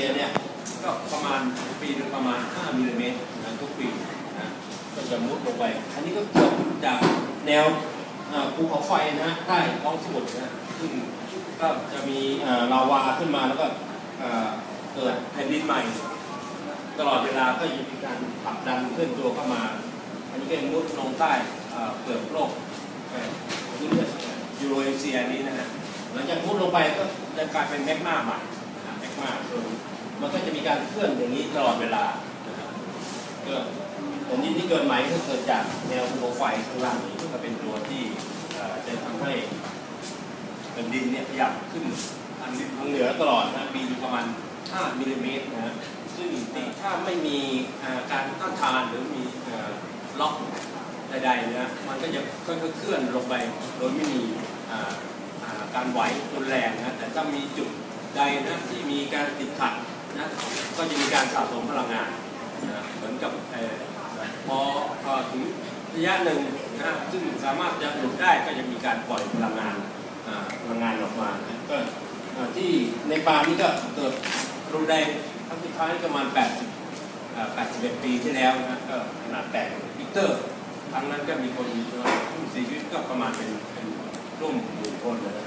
ียเนี่ยก็ประมาณปีนึงประมาณ 5มิลลิเมตรนะทุกปีนะก็จะมุดลงไป อันนี้ก็เกิดจากแนวภูเขาไฟนะใต้ท้องสมุทรนะซึ่งก็จะมีลาวาขึ้นมาแล้วก็เกิดแผ่นดินใหม่ ตลอดเวลาก็จะมีการผลักดันขึ้นตัวเข้ามา อันนี้ก็มุดลงใต้เปลือกโลกเอ่อพื้นยูโรเอเชียนี้นะฮะหลังจากมุดลงไปก็จะกลายเป็นแมกมาใหม่นแมกมาคือ มันก็จะมีการเคลื่อนอย่างนี้ตลอดเวลาก็ผลที่ที่เกิดใหม่ก็เกิดจากแนวภูเขาไฟข้างล่างนี้ซึ่งก็เป็นตัวที่จะทำให้แผ่นดินเนี่ยขยับขึ้นทางทางเหนือตลอดนะมีอยู่ประมาณ 5 มิลลิเมตรนะฮะซึ่งถ้าไม่มีการต้านทานหรือมีล็อกใดๆนะมันก็จะค่อยๆเคลื่อนลงไปโดยไม่มีการไหวรุนแรงนะแต่ถ้ามีจุดใดนะที่มีการติดขัด นะก็จะมีการสะสมพลังงานนะเหมือนกับอพออถึงระยะหนึ่งนะซึ่งสามารถจะหยุดได้ก็จะมีการปล่อยพลังงานพลังงานออกมานะก็ที่ในปานี่ก็เกิดรุนแรงครั้งสุดท้ายประมาณ 80 81 ปีที่แล้วนะก็ขนาด8ลิกเตอร์ครั้งนั้นก็มีคนมีผู้เสียชีวิตก็ประมาณเป็นเป็นร่วมหมื่นคนเลยนะ